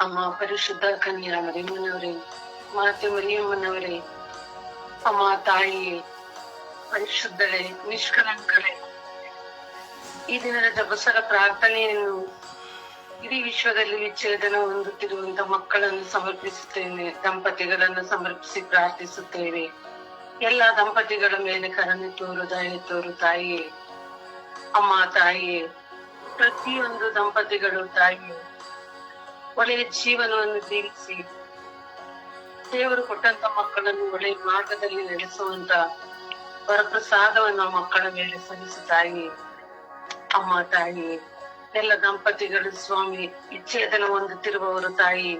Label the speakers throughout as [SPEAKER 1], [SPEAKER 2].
[SPEAKER 1] ಅಮ್ಮ ಪರಿಶುದ್ಧ ಕನ್ಯರ ಮರಿಯಮ್ಮನವರೇ ಮಾತೆ ಮರಿಯಮ್ಮನವರೇ ಅಮ್ಮ ತಾಯಿಯೇ, ಪರಿಶುದ್ಧರೇ ನಿಷ್ಕಲಂಕರೇ ಈ ದಿನದ ಜಪಸರ ಪ್ರಾರ್ಥನೆಯನ್ನು ಇಡೀ ವಿಶ್ವದಲ್ಲಿ ವಿಚ್ಛೇದನ ಹೊಂದುತ್ತಿರುವಂತ ಮಕ್ಕಳನ್ನು ಸಮರ್ಪಿಸುತ್ತೇನೆ, ದಂಪತಿಗಳನ್ನು ಸಮರ್ಪಿಸಿ ಪ್ರಾರ್ಥಿಸುತ್ತೇವೆ. ಎಲ್ಲ ದಂಪತಿಗಳ ಮೇಲೆ ಕರುಣೆ ತೋರು, ದಯ ತೋರು, ತಾಯಿಯೇ, ಅಮ್ಮ ತಾಯಿಯೇ, ಪ್ರತಿಯೊಂದು ದಂಪತಿಗಳು ತಾಯಿಯೇ ಒಳ್ಳೆಯ ಜೀವನವನ್ನು ಜೀವಿಸಿ, ದೇವರು ಕೊಟ್ಟಂತ ಮಕ್ಕಳನ್ನು ಒಳ್ಳೆಯ ಮಾರ್ಗದಲ್ಲಿ ನಡೆಸುವಂತ ವರಪ್ರಸಾದವನ್ನು ಮಕ್ಕಳ ಮೇಲೆ ಸಲ್ಲಿಸು ತಾಯಿ, ಅಮ್ಮ, ತಾಯಿ, ಎಲ್ಲ ದಂಪತಿಗಳು, ಸ್ವಾಮಿ ವಿಚ್ಛೇದನ ಹೊಂದುತ್ತಿರುವವರು ತಾಯಿ,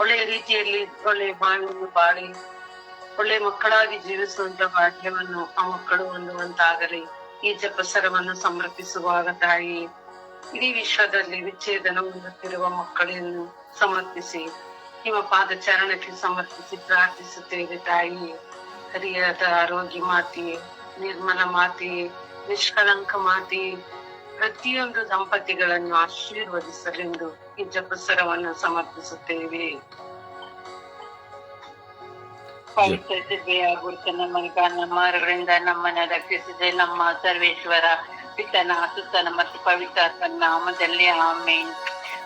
[SPEAKER 1] ಒಳ್ಳೆಯ ರೀತಿಯಲ್ಲಿ ಒಳ್ಳೆಯ ಬಾಳನ್ನು ಬಾಳಿ ಒಳ್ಳೆ ಮಕ್ಕಳಾಗಿ ಜೀವಿಸುವಂತ ಭಾಗ್ಯವನ್ನು ಆ ಮಕ್ಕಳು ಹೊಂದುವಂತಾಗಲಿ. ಈ ಜಪಸರವನ್ನು ಸಮರ್ಪಿಸುವಾಗ ತಾಯಿ ಇಡೀ ವಿಶ್ವದಲ್ಲಿ ವಿಚ್ಛೇದನ ಹೊಂದುತ್ತಿರುವ ಮಕ್ಕಳನ್ನು ಸಮರ್ಪಿಸಿ ನಿಮ್ಮ ಪಾದ ಚರಣಕ್ಕೆ ಸಮರ್ಪಿಸಿ ಪ್ರಾರ್ಥಿಸುತ್ತೇವೆ ತಾಯಿ ಹರಿಯಾದ ಆರೋಗ್ಯ ಮಾತೆಯೇ, ನಿರ್ಮಲ ಮಾತೆಯೇ ನಿಷ್ಕಲಂಕ ಮಾತೆಯೇ, ಪ್ರತಿಯೊಂದು ದಂಪತಿಗಳನ್ನು ಆಶೀರ್ವದಿಸಲೆಂದು ಈ ಜಪಸರವನ್ನು ಸಮರ್ಪಿಸುತ್ತೇವೆ. ಪವಿತ್ರ ದಿವ್ಯ ನಮ್ಮ ಮನಗಾನ ನಮ್ಮ ನಮ್ಮನ್ನ ರಕ್ಷಿಸಿದೆ ನಮ್ಮ ಸರ್ವೇಶ್ವರ ಪಿತನ ಸುತನ ಮತ್ತು ಪವಿತ್ರ ನಾಮದಲ್ಲಿ, ಆಮೇನ್.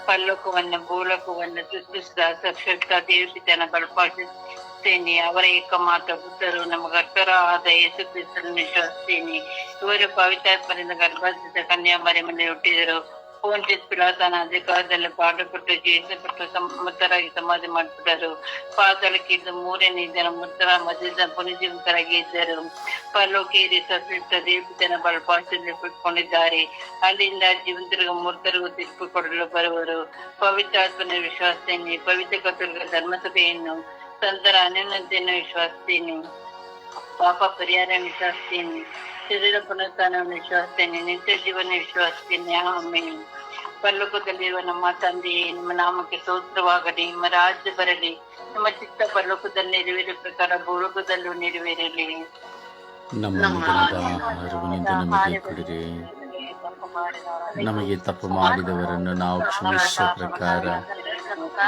[SPEAKER 1] ಪಲ್ಲೋಕವನ್ನು, ಭೂಲೋಕವನ್ನು ಸೃಷ್ಟಿಸಿದ ಸಶಕ್ತ ದೇವಿತನ ಬಲಪಾಡಿಸುತ್ತೇನೆ. ಅವರ ಏಕಮಾತ್ರ ಪುತ್ರರು ನಮ್ಮ ಕರ್ತರ ಆದ ಯೇಸು ಕ್ರಿಸ್ತನ ವಿಶ್ವಸಿಸ್ತೇನೆ ಇವರು ಪವಿತ್ರಾತ್ಮರಿಂದ ಗರ್ಭಸಿದ ಕನ್ಯಾಮರಿ ಮನೆ ಹುಟ್ಟಿದರು. ಪೋಂಟಿಸ್ ಪಿಲಾತನ ಅಧಿಕಾರದಲ್ಲಿ ಪಾಡುಪಟ್ಟು ಜಯಿಸಪಟ್ಟು ಸಮರ್ಥರಾಗಿ ಸಮಾಧಿ ಮಾಡಿಬಿಟ್ಟರು ಪಾತಾಳಕ್ಕಿದ್ದು ಮೂರನೇ ದಿನ ಮುತ್ತರ ಮಧ್ಯದ ಪುನಜೀವಿತರಾಗಿ ಇದ್ದರು ಪರಲೋಕೇರಿ ಸತ್ಯುಕ್ತ ದೇವಪಿತನ ಬಲಪಾಸದಲ್ಲಿ ಬಿಟ್ಕೊಂಡಿದ್ದಾರೆ ಅಲ್ಲಿಂದ ಜೀವಂತರಿಗೂ ಮೂರ್ತರಿಗೂ ತೀರ್ಪು ಕೊಡಲು ಬರುವರು ಪವಿತ್ರಾತ್ಮನ ವಿಶ್ವಾಸೇನೆ ಪವಿತ್ರ ಕರ್ತೃಗಳ ಧರ್ಮಸಭೆಯನ್ನು ಸಂತರ ಅನ್ಯನತೆಯನ್ನು ವಿಶ್ವಾಸಿಸ್ತೇನೆ ಪಾಪ ಪರಿಹಾರ ವಿಶ್ವಾಸಿಸ್ತೇನೆ ಶರೀರ ಪುನರುತ್ಥಾನವನ್ನು ವಿಶ್ವಾಸಿಸ್ತೇನೆ ನಿತ್ಯ ಜೀವನ ವಿಶ್ವಾಸಿಸ್ತೇನೆ ಆಮೇಲೆ ಪರಲೋಕದಲ್ಲಿರುವ ನಮ್ಮ ತಂದೆಯೇ ನಿಮ್ಮ ನಾಮಕ್ಕೆ ಸ್ತೋತ್ರವಾಗಲಿ ನಿಮ್ಮ ರಾಜ್ಯ ಬರಲಿ ನಿಮ್ಮ ಚಿತ್ತ ಪರಲೋಕದಲ್ಲಿ ನೆರವೇರಿ ಪ್ರಕಾರ ಭೂಲೋಕದಲ್ಲೂ ನೆರವೇರಲಿ.
[SPEAKER 2] ನಮಗೆ ತಪ್ಪು ಮಾಡಿದವರನ್ನು ನಾವು ಕ್ಷಮಿಸುವ ಪ್ರಕಾರ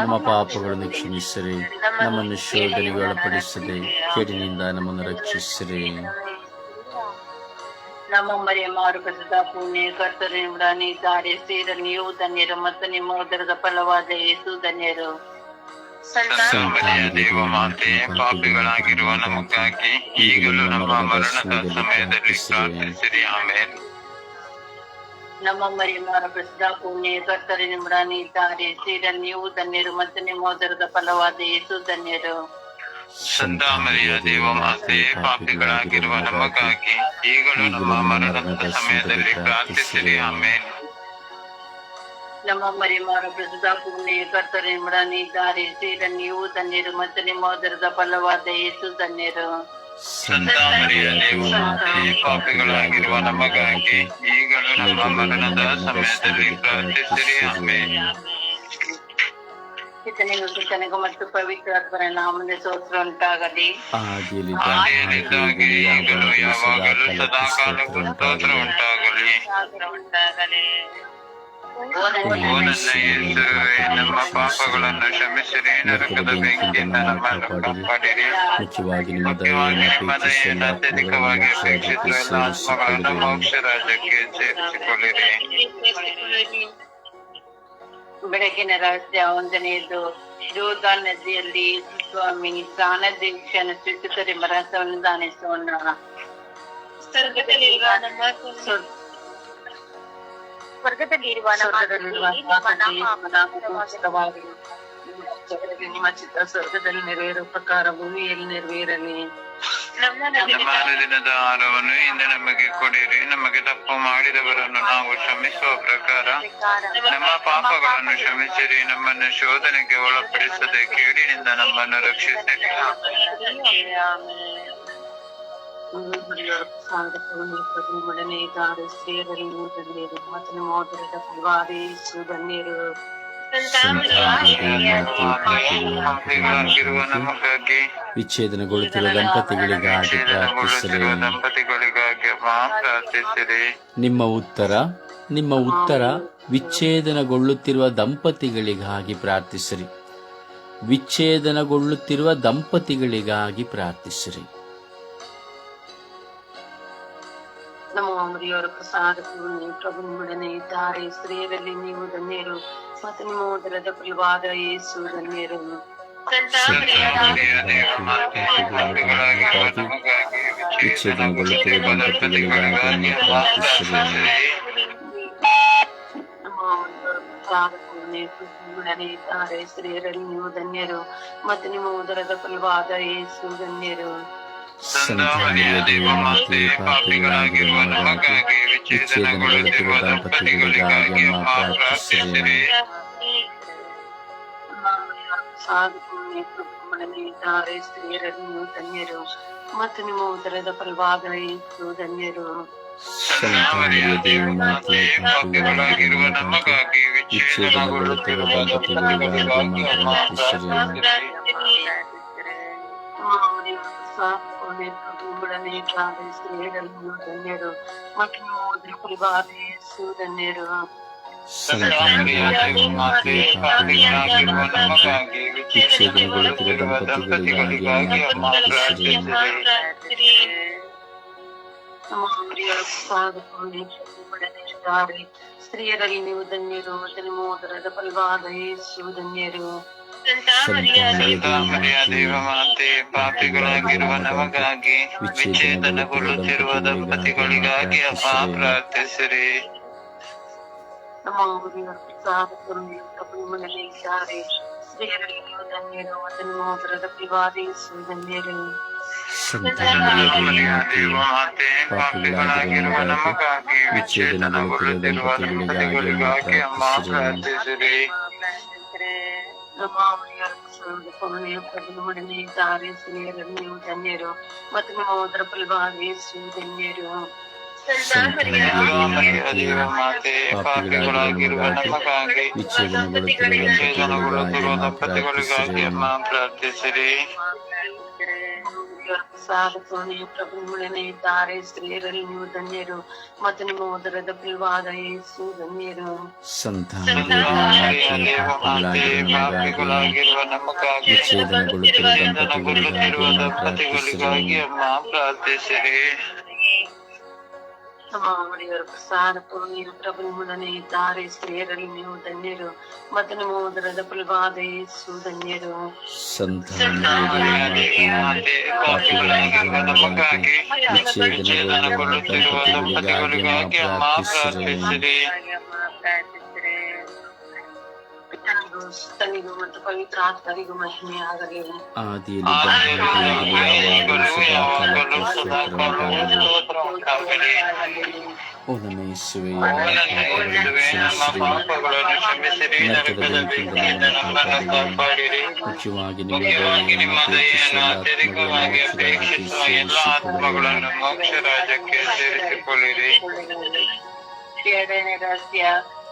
[SPEAKER 2] ನಮ್ಮ ಪಾಪಗಳನ್ನು ಕ್ಷಮಿಸಿರಿ. ನಮ್ಮನ್ನು ಶೋಧನೆಗೆ ಒಳಪಡಿಸದೆ ಕೇಡಿನಿಂದ ನಮ್ಮನ್ನು ರಕ್ಷಿಸಿರಿ.
[SPEAKER 1] ನಮ್ಮ ಮರಿಯ ಮಾರುಕದ ಪುಣ್ಯ ಇದ್ದಾರೆ ಸೇರ ನೀವು ಧನ್ಯರು ಮತ್ತು ನಿಮ್ಮ ಉದರದ ಫಲವಾದ ಯೇಸು ಧನ್ಯರು.
[SPEAKER 3] ಸಂತಮರಿಯ ದೇವ ಮಾತೆ ಪಾಪಿಗಳಾಗಿರುವ ನಮಗಾಗಿ ಈಗಲೂ ನಮ್ಮ ಮರಣದ ಸಮಯದಲ್ಲಿ ಪ್ರಾರ್ಥಿಸಿರಿ. ಆಮೇಲೆ
[SPEAKER 1] ನಮ್ಮ ಮರಿಯ ಪ್ರಸಿದ್ಧ ಪುಣ್ಯ ಸೇರ ನೀವು ಧನ್ಯರು ಮತ್ತು ನಿಮ್ಮ ಉದರದ ಫಲವಾದ ಯೇಸು ಧನ್ಯರು.
[SPEAKER 3] ಸಂತಾಮರಿಯ ದೇವ ಮಾತೆ ಪಾಪಿಗಳಾಗಿರುವ ನಮಗಾಗಿ ಈಗಲೂ ನಮ್ಮ ಮರಣದ ಸಮಯದಲ್ಲಿ ಪ್ರಾರ್ಥಿಸಿರಿ. ಆಮೇಲೆ
[SPEAKER 1] ನಮ್ಮ ಮರಿ ಮಾರುಕದ ಪುಣ್ಯ ಕರ್ತನಿಂದ ಇದ್ದಾರೆ ಸೇರ ನೀವು ಧನ್ಯರು ಮತ್ತು ನಿಮ್ಮ ಉದರದ ಫಲವಾದ ಯೇಸು ಧನ್ಯರು
[SPEAKER 3] ಸಂತಾಮರಿಯ ದೇವ ಮಾತೆ ಪಾಪಿಗಳಾಗಿರುವ ನಮಗಾಗಿ ಈಗಲೂ ನಮ್ಮ ಮರಣದ ಸಮಯದಲ್ಲಿ ಪ್ರಾರ್ಥಿಸಿರಿ. ಆಮೇಲೆ
[SPEAKER 1] ಪಿತನಿಗೂ ಸುತನಿಗೂ ಮತ್ತು ಪವಿತ್ರಾತ್ಮರ ನಾಮದ ಸ್ತೋತ್ರ ಉಂಟಾಗಲಿ
[SPEAKER 3] ಆದಿಯಲ್ಲಿದ್ದಾಗಿ ಈಗಲೂ ಯಾವಾಗಲೂ ಸದಾ ಕಾಲಕ್ಕೂ ಸ್ತೋತ್ರ ಉಂಟಾಗಲಿ
[SPEAKER 1] ಉಂಟಾಗಲಿ
[SPEAKER 3] ಓ ನನ್ನ ಯೇಸುವೆ ನಮ್ಮ ಪಾಪಗಳನ್ನು ಕ್ಷಮಿಸಿರಿ ನರಕದ ಬೆಂಕಿಯಿಂದ ನಮ್ಮನ್ನು ಕಾಪಾಡಿರಿ
[SPEAKER 2] ಮುಖ್ಯವಾಗಿ ನಿಮ್ಮ
[SPEAKER 3] ಮುಖ್ಯವಾಗಿ ನಿಮ್ಮ ದಯೆಯನ್ನು
[SPEAKER 2] ದಯೆಯನ್ನು
[SPEAKER 3] ಅತ್ಯಧಿಕವಾಗಿ ಅಪೇಕ್ಷಿಸುವ ಎಲ್ಲ ಆತ್ಮಗಳನ್ನು ಮೋಕ್ಷ ರಾಜ್ಯಕ್ಕೆ ಸೇರಿಸಿಕೊಳ್ಳಿರಿ
[SPEAKER 1] ಬೆಳಗಿನ ರಹಸ್ಯ ಒಂದನೆಯದು ಜೋರ್ದಾನ್ ನದಿಯಲ್ಲಿ ಯೇಸು ಸ್ವಾಮಿ ಸ್ನಾನ ದೀಕ್ಷೆಯನ್ನು ಸ್ವೀಕರಿಸಿ ಮರಸವನ್ನು ದಾನಿಸೋಣ.
[SPEAKER 4] ಸ್ವರ್ಗದಲ್ಲಿರುವ ನಮ್ಮ
[SPEAKER 1] ಸ್ವರ್-
[SPEAKER 4] ಸ್ವರ್ಗದಲ್ಲಿರುವ ನಮ್ಮ ತಂದೆಯೇ, ನಿಮ್ಮ
[SPEAKER 1] ಚಿತ್ತ ಸ್ವರ್ಗದಲ್ಲಿ ನೆರವೇರುವ ಪ್ರಕಾರ ಭೂಮಿಯಲ್ಲಿ ನೆರವೇರಲಿ
[SPEAKER 4] ನಮ್ಮ
[SPEAKER 3] ದಿನದ ಆಹಾರವನ್ನು ಇಂದು ನಮಗೆ ಕೊಡಿರಿ. ನಮಗೆ ತಪ್ಪು ಮಾಡಿದವರನ್ನು ನಾವು ಕ್ಷಮಿಸುವ ಪ್ರಕಾರ ನಮ್ಮ ಪಾಪಗಳನ್ನು ಕ್ಷಮಿಸಿರಿ. ನಮ್ಮನ್ನು ಶೋಧನೆಗೆ ಒಳಪಡಿಸದೆ ಕೇಡಿನಿಂದ ನಮ್ಮನ್ನು ರಕ್ಷಿಸಿರಿ.
[SPEAKER 1] ಧನ್ಯರು
[SPEAKER 2] ವಿಚ್ಛೇದನಗೊಳ್ಳುತ್ತಿರುವ ದಂಪತಿಗಳಿಗಾಗಿ ಪ್ರಾರ್ಥಿಸಿರಿ.
[SPEAKER 3] ದಂಪತಿಗಳಿಗಾಗಿ
[SPEAKER 2] ನಿಮ್ಮ ಉತ್ತರ ನಿಮ್ಮ ಉತ್ತರ ವಿಚ್ಛೇದನಗೊಳ್ಳುತ್ತಿರುವ ದಂಪತಿಗಳಿಗಾಗಿ ಪ್ರಾರ್ಥಿಸಿರಿ. ವಿಚ್ಛೇದನಗೊಳ್ಳುತ್ತಿರುವ ದಂಪತಿಗಳಿಗಾಗಿ ಪ್ರಾರ್ಥಿಸಿರಿ.
[SPEAKER 5] ನಮ್ಮ ಮರಿಯವರ ಪ್ರಸಾದ ಪೂರ್ಣಿ ಪ್ರಭು ಇದ್ದಾರೆ. ಸ್ತ್ರೀಯರಲ್ಲಿ ನೀವು ಧನ್ಯರು. ಮತ್ತು ನಿಮ್ಮ ಉದರದ ಫಲವಾದ ಯೇಸು ಧನ್ಯರು
[SPEAKER 2] ವಿಚ್ಛೇದನಗೊಳ್ಳುತ್ತಿರುವ ದಂಪತಿಗಳಿಗಾಗಿ ಪ್ರಾರ್ಥಿಸಿರಿ
[SPEAKER 5] ನಮ್ಮ ಮರಿಯವರ ಪ್ರಸಾದ ಪೂರ್ಣಿ ಪ್ರಭು ನಿಮ್ಮೊಡನೆ ಇದ್ದಾರೆ ಸ್ತ್ರೀಯರಲ್ಲಿ ನೀವು ಧನ್ಯರು ಮತ್ತು ನಿಮ್ಮ ಉದರದ ಫಲವಾದ ಯೇಸು ಧನ್ಯರು
[SPEAKER 2] ಸಂತಾನೀಯ ದೇವಮಾತೆ ಪಾಪಿಗಳಾಗಿರುವ ನಮಗಾಗಿ ವಿಚ್ಛೇದನಗೊಳ್ಳುತ್ತಿರುವ ದಂಪತಿಗಳಿಗಾಗಿ ಅಮ್ಮ ಪ್ರಾರ್ಥಿಸಿರಿ
[SPEAKER 5] ಸಾಧುಪುಣ್ಯ ಪ್ರಭುಮಣನೆ ಇದ್ದಾರೆ ಸ್ತ್ರೀಯರಲ್ಲಿ ನೀವು ಧನ್ಯರು ಮತ್ತು ನಿಮ್ಮ ಉದರದ ಫಲವಾದ ಯೇಸು ಧನ್ಯರು
[SPEAKER 2] ಸಂತಾನೀಯ ದೇವಮಾತೆ ಪಾಪಿಗಳಾಗಿರುವ ನಮಗಾಗಿ ವಿಚ್ಛೇದನಗೊಳ್ಳುತ್ತಿರುವ ದಂಪತಿಗಳಿಗಾಗಿ ಅಮ್ಮ ಪ್ರಾರ್ಥಿಸಿರಿ
[SPEAKER 5] ಸಾಧುಪುಣ್ಯ ಪ್ರಭುಮಣನೆ ಇದ್ದಾರೆ ಸ್ತ್ರೀಯರಲ್ಲಿ ನೀವು ಧನ್ಯರು ಮತ್ತು ನಿಮ್ಮ ಉದರ ಫಲವಾದ ಯೇಸು ಧನ್ಯರು
[SPEAKER 2] ಸಂತಾನೀಯ ದೇವಮಾತೆ ಪಾಪಿಗಳಾಗಿರುವ ನಮಗಾಗಿ ವಿಚ್ಛೇದನಗೊಳ್ಳುತ್ತಿರುವ ದಂಪತಿಗಳಿಗಾಗಿ ಅಮ್ಮ ಪ್ರಾರ್ಥಿಸಿರಿ
[SPEAKER 5] ನಮ್ಮ ಪ್ರಿಯರ ಸಾಧುಪುಣ್ಯ ಪ್ರಭುಮಣನೆ ಇದ್ದಾರೆ ಸ್ತ್ರೀಯರಲ್ಲಿ ನೀವು ಧನ್ಯರು ಮತ್ತು ನಿಮ್ಮ ಉದರದ ಫಲವಾದ ಯೇಸು ಧನ್ಯರು
[SPEAKER 2] ಸಂತಾನೀಯ
[SPEAKER 3] ಸಂತಾಮರಿಯ ದೇವಮಾತೆ ಪಾಪಿಗಳಾಗಿರುವ ನಮಗಾಗಿ ವಿಚ್ಛೇದನಗೊಳ್ಳುತ್ತಿರುವ ದಂಪತಿಗಳಿಗಾಗಿ ಅಮ್ಮ ಪ್ರಾರ್ಥಿಸಿರಿ
[SPEAKER 5] ನಮ್ಮ ಇದ್ದಾರೆ ಸ್ತ್ರೀಯರಲ್ಲಿ ನೀವು ಧನ್ಯರು ಧನ್ಯರು
[SPEAKER 2] ದೇವಮಾತೆ
[SPEAKER 3] ದೇವಮಾತೆ ಪಾಪಿಗಳಾಗಿರುವ ನಮಗಾಗಿ ವಿಚ್ಛೇದನಗೊಳ್ಳುತ್ತಿರುವ ದಂಪತಿಗಳಿಗಾಗಿ ಅಮ್ಮ ಪ್ರಾರ್ಥಿಸಿರಿ.
[SPEAKER 5] ಪ್ರಿಯರ ಸಾಧುಪುಣ್ಯ ಪ್ರಭುಮಣನೆ ಇದ್ದಾರೆ ಸ್ತ್ರೀಯರಲ್ಲಿ ನೀವು ಧನ್ಯರು. ಮತ್ತು ನಿಮ್ಮ ಉದರ ಯೇಸು ಧನ್ಯರು.
[SPEAKER 3] ಪಾಪಿಗಳಾಗಿರುವ ನಮಗಾಗಿ ವಿಚ್ಛೇದನಗೊಳ್ಳುತ್ತಿರುವ ದಂಪತಿಗಳಿಗಾಗಿ ಅಮ್ಮ ಪ್ರಾರ್ಥಿಸಿರಿ.
[SPEAKER 5] ಸಾಧುಪುಣ್ಯ ಪ್ರಭುಮಣನೆ ಇದ್ದಾರೆ ಸ್ತ್ರೀಯರಲ್ಲಿ ನೀವು ಧನ್ಯರು. ಮತ್ತು ನಿಮ್ಮ ಉದರದ ಫಲವಾದ ಯೇಸು ಧನ್ಯರು.
[SPEAKER 3] ಪಾಪಿಗಳಾಗಿರುವ ನಮಗಾಗಿ ವಿಚ್ಛೇದನಗೊಳ್ಳುತ್ತಿರುವ ದಂಪತಿಗಳಿಗಾಗಿ ಅಮ್ಮ ಪ್ರಾರ್ಥಿಸಿರಿ.
[SPEAKER 5] ನಮ್ಮ ಒಡೆಯರ ಪ್ರಸಾದ ಪೂರ್ಣಿಯ ಪ್ರಭುಮಣನೆ ಇದ್ದಾರೆ ಸ್ತ್ರೀಯರಲ್ಲಿ ನೀವು ಧನ್ಯರು ಮತ್ತು ನಿಮ್ಮ ಉದರದ ಫಲವಾದ ಯೇಸು ಧನ್ಯರು
[SPEAKER 3] ಸಂತಾಮರಿಯ
[SPEAKER 5] ಸುತ್ತನಿಗೂ ಮತ್ತು ಪವಿತ್ರ ಆತ್ಮರಿಗೂ ಮಹಿಮೆ ಆಗಲಿ
[SPEAKER 2] ಆದಿಯಲ್ಲಿ
[SPEAKER 3] ಆದಿಯಲ್ಲಿ ಯಾವಾಗಲೂ ಸದಾಕಾಲವೂ ಸ್ತೋತ್ರವಾಗಲಿ.
[SPEAKER 2] ಓ ನನ್ನ ಯೇಸುವೆ
[SPEAKER 3] ಓ ನನ್ನ ಯೇಸುವೇ, ನಮ್ಮ ಪಾಪಗಳನ್ನು ಕ್ಷಮಿಸಿರಿ ನರಕದ ಬೆಂಕಿಯಿಂದ ನಮ್ಮನ್ನು ಕಾಪಾಡಿರಿ
[SPEAKER 2] ಮುಖ್ಯವಾಗಿ
[SPEAKER 3] ಮುಖ್ಯವಾಗಿ ನಿಮ್ಮ
[SPEAKER 2] ನಿಮ್ಮ
[SPEAKER 3] ದಯೆಯನ್ನು ಅತ್ಯಧಿಕವಾಗಿ ಅಪೇಕ್ಷಿಸುವ ಎಲ್ಲ ಆತ್ಮಗಳನ್ನು ಮೋಕ್ಷ ರಾಜ್ಯಕ್ಕೆ ಸೇರಿಸಿಕೊಳ್ಳಿರಿ
[SPEAKER 5] ಎರಡನೇ ರಹಸ್ಯ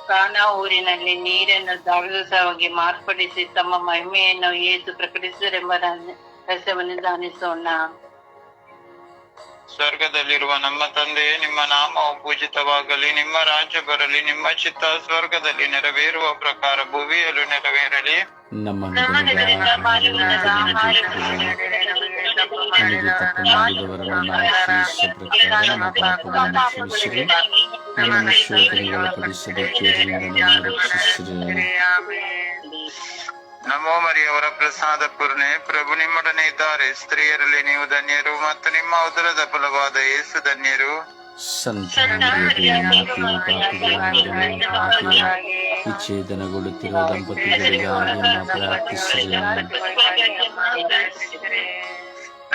[SPEAKER 5] ಕಾನಾ ಊರಿನಲ್ಲಿ ನೀರನ್ನು ದ್ರಾಕ್ಷರಸವಾಗಿ ಮಾರ್ಪಡಿಸಿ ತಮ್ಮ ಮಹಿಮೆಯನ್ನು ಏಸು ಪ್ರಕಟಿಸಿದರೆಂಬ ರಹಸ್ಯವನ್ನು ದಾನಿಸೋಣ
[SPEAKER 3] ಸ್ವರ್ಗದಲ್ಲಿರುವ ನಮ್ಮ ತಂದೆಯೇ ನಿಮ್ಮ ನಾಮವು ಪೂಜಿತವಾಗಲಿ ನಿಮ್ಮ ರಾಜ್ಯ ಬರಲಿ ನಿಮ್ಮ ಚಿತ್ತ ಸ್ವರ್ಗದಲ್ಲಿ ನೆರವೇರುವ ಪ್ರಕಾರ ಭುವಿಯಲ್ಲೂ ನೆರವೇರಲಿ.
[SPEAKER 2] ನಮ್ಮ ಪ್ರಕಾರ ಕ್ಷಮಿಸಿರಿ. ನಮ್ಮನ್ನು ಶೋಧನೆಗೆ ನಮ್ಮನ್ನು ರಕ್ಷಿಸಿರಿ.
[SPEAKER 3] ನಮೋ ಮರಿಯವರ ಪ್ರಸಾದ ಪೂರ್ಣೆ. ಪ್ರಭು ನಿಮ್ಮೊಡನೆ ಇದ್ದಾರೆ. ಸ್ತ್ರೀಯರಲ್ಲಿ ನೀವು ಧನ್ಯರು ಮತ್ತು ನಿಮ್ಮ ಉದರದ ಫಲವಾದ ಯೇಸು ಧನ್ಯರು.
[SPEAKER 2] ವಿಚ್ಛೇದನಗೊಳ್ಳುತ್ತಿರುವ ದಂಪತಿಗಳಿಗೆ ನಮ್ಮ ಪ್ರಾರ್ಥಿಸಿರಿ.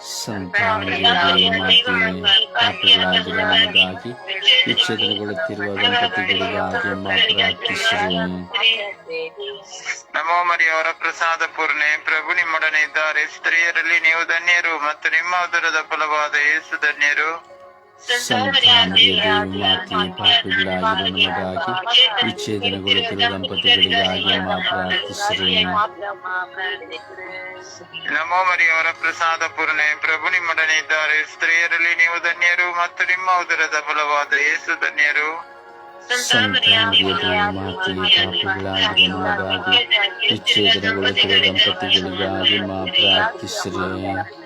[SPEAKER 2] ಸಂತಾನದ ಮಾತೆ ಪಾಪಗಳಾಗಿರುವ ನಮಗಾಗಿ ವಿಚ್ಛೇದನಗೊಳ್ಳುತ್ತಿರುವ ದಂಪತಿಗಳಿಗಾಗಿ ಪ್ರಾರ್ಥಿಸಿರಿ
[SPEAKER 3] ನಮೋ ಮರಿಯವರ ಪ್ರಸಾದ ಪೂರ್ಣೆ. ಪ್ರಭು ನಿಮ್ಮೊಡನೆ ಇದ್ದಾರೆ. ಸ್ತ್ರೀಯರಲ್ಲಿ ನೀವು ಧನ್ಯರು ಮತ್ತು ನಿಮ್ಮ ಉದರದ ಫಲವಾದ ಯೇಸು ಧನ್ಯರು.
[SPEAKER 2] ಸಂತಾನದ ಮಾತೆಯ ಪಾಪಗಳಾಗಿರುವ ನಮಗಾಗಿ ವಿಚ್ಛೇದನಗೊಳ್ಳುತ್ತಿರುವ ದಂಪತಿಗಳಿಗಾಗಿ ಪ್ರಾರ್ಥಿಸಿರಿ
[SPEAKER 3] ನಮೋ ಮರಿಯವರ ಪ್ರಸಾದ ಪೂರ್ಣೆ ಪ್ರಭು ನಿಮ್ಮೊಡನೆ ಇದ್ದಾರೆ ಸ್ತ್ರೀಯರಲ್ಲಿ ನೀವು ಧನ್ಯರು ಮತ್ತು ನಿಮ್ಮ ಉದರದ ಫಲವಾದ ಯೇಸು ಧನ್ಯರು
[SPEAKER 2] ಸಂತಾನದ ಮಾತೆ ಪಾಪಗಳಾಗಿರುವ ನಮಗಾಗಿ ವಿಚ್ಛೇದನಗೊಳ್ಳುತ್ತಿರುವ ದಂಪತಿಗಳಿಗಾಗಿ ಪ್ರಾರ್ಥಿಸಿರಿ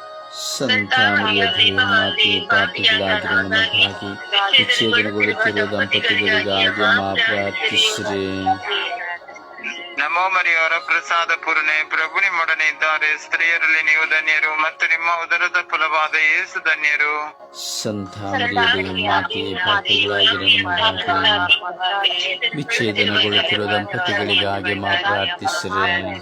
[SPEAKER 2] ಸಂತಾನದ ಮಾತೆ ಪಾಪಗಳಾಗಿರುವ ನಮಗಾಗಿ ವಿಚ್ಛೇದನಗೊಳ್ಳುತ್ತಿರುವ ದಂಪತಿಗಳಿಗಾಗಿ ಮಾ ಪ್ರಾರ್ಥಿಸಿರಿ.
[SPEAKER 3] ನಮೋ ಮರಿಯವರ ಪ್ರಸಾದ ಪೂರ್ಣೆ. ಪ್ರಭು ನಿಮ್ಮೊಡನೆ ಇದ್ದಾರೆ. ಸ್ತ್ರೀಯರಲ್ಲಿ ನೀವು ಧನ್ಯರು ಮತ್ತು ನಿಮ್ಮ ಉದರದ ಫಲವಾದ ಏಸು ಧನ್ಯರು.
[SPEAKER 2] ವಿಚ್ಛೇದನಗೊಳ್ಳುತ್ತಿರುವ ದಂಪತಿಗಳಿಗಾಗಿ ಮಾ ಪ್ರಾರ್ಥಿಸಿರಿ.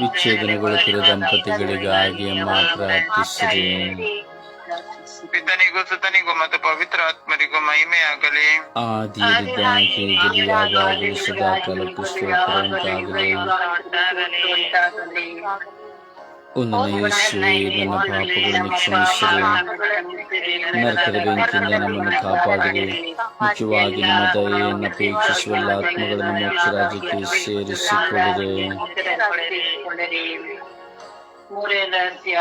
[SPEAKER 2] ವಿಚ್ಛೇದನಗೊಳ್ಳುತ್ತಿರುವ ದಂಪತಿಗಳಿಗಾಗಿ ಅಮ್ಮ ಪ್ರಾರ್ಥಿಸಿರಿ
[SPEAKER 3] ಪಿತನಿಗೂ ಸುತನಿಗೂ ಮತ್ತು ಪವಿತ್ರ ಆತ್ಮರಿಗೂ ಮಹಿಮೆಯಾಗಲಿ
[SPEAKER 2] ಆದಿಯಲ್ಲಿದ್ದಾಗೆ ಗಿರಿಯಾಗಲಿ ಸದಾ ಕಾಲಕ್ಕೂ ಸ್ತೋತ್ರ ಯೇಸುವೆ ನನ್ನ ಪಾಪಗಳನ್ನು ಕ್ಷಮಿಸಿರಿ ನರಕದ ಬೆಂಕಿಯಿಂದ ನಮ್ಮನ್ನು ಕಾಪಾಡಿರಿ. ಮುಖ್ಯವಾಗಿ ನಮ್ಮ ದಯೆಯನ್ನು ಅಪೇಕ್ಷಿಸುವ ಆತ್ಮಗಳನ್ನು ಮೋಕ್ಷ ರಾಜ್ಯಕ್ಕೆ ಸೇರಿಸಿಕೊಳ್ಳಿರಿ
[SPEAKER 1] ಮೂರೇ ರಹಸ್ಯ